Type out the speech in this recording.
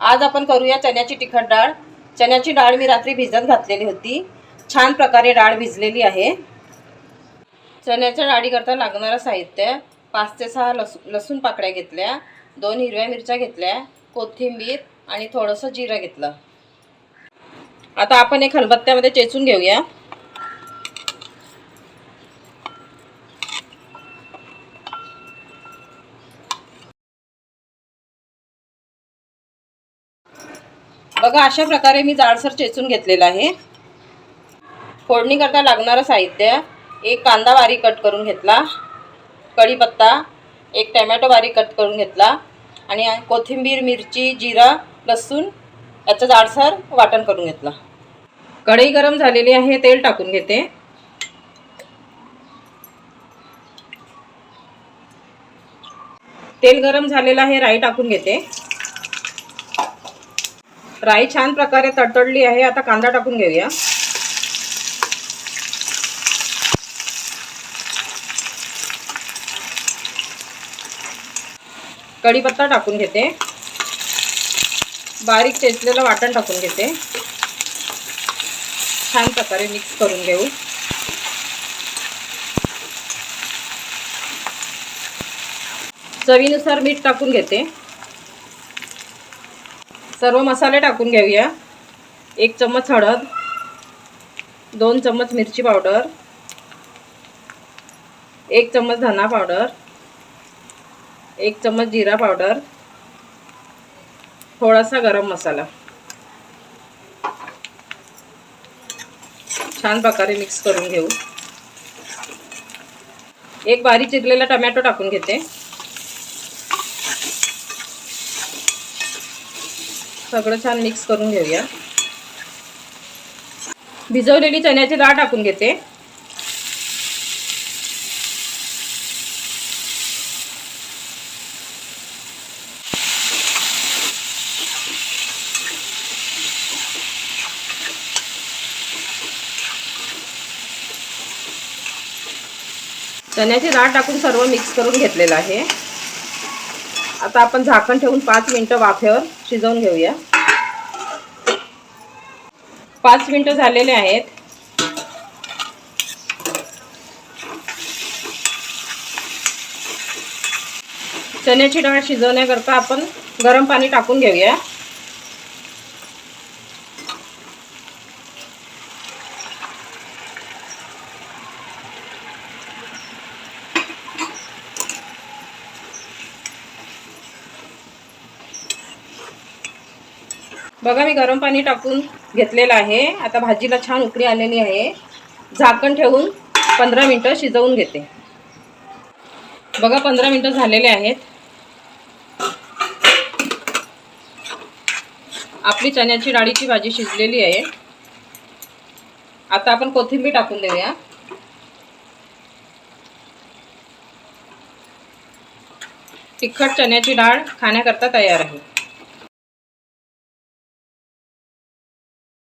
आज आपण करूया चण्याची तिखट डाळ. चण्याची डाळ मी रात्री भिजत घातलेली होती. छान प्रकारे डाळ भिजलेली आहे. चण्याच्या डाळीकरता लागणारं साहित्य पाच ते सहा लसू लसूण पाकळ्या घेतल्या दोन हिरव्या मिरच्या घेतल्या कोथिंबीर आणि थोडंसं जिरं घेतलं. आता आपण एक खलबत्त्यामध्ये चेचून घेऊया. बघा अशा प्रकारे मी जाडसर चेचून घेतलेलं आहे. फोडणीकरता लागणारं साहित्य एक कांदा बारीक कट करून घेतला कढीपत्ता एक टमॅटो बारीक कट करून घेतला आणि कोथिंबीर मिरची जिरा लसूण याचं जाडसर वाटण करून घेतलं. कढई गरम झालेली आहे तेल टाकून घेते. तेल गरम झालेलं आहे राई टाकून घेते. राई छान प्रकारे तडतडली आहे. आता कांदा टाकून घेऊया. कढीपत्ता टाकून घेते. बारीक चेचलेलं वाटण टाकून घेते. छान प्रकारे मिक्स करून घेऊ. चवीनुसार मीठ टाकून घेते. सर्व मसाले टाकून घेऊया. एक चम्मच हळद दोन चम्मच मिरची पावडर एक चम्मच धना पावडर एक चम्मच जिरा पावडर थोडासा गरम मसाला. छान प्रकारे मिक्स करून घेऊ. एक बारीक चिरलेला टमॅटो टाकून घेते. सगळं छान मिक्स करून घेऊया. भिजवलेली चण्याची डाळ टाकून घेते. चण्याची डाळ टाकून सर्व मिक्स करून घेतलेलं आहे. आता आपण झाकण ठेवून पाच मिनटं वाफेवर शिजवून घेऊया. पाच मिनटं झालेले आहेत. चण्याची डाळ शिजवण्याकरता आपण गरम पाणी टाकून घेऊया. बघा मी गरम पाणी टाकून घेतलेलं आहे. आता भाजीला छान उकळी आलेली आहे. झाकण ठेवून पंधरा मिनटं शिजवून घेते. बघा पंधरा मिनटं झालेले आहेत. आपली चण्याची डाळीची भाजी शिजलेली आहे. आता आपण कोथिंबीर टाकून देऊया. तिखट चण्याची डाळ खाण्याकरता तयार आहे.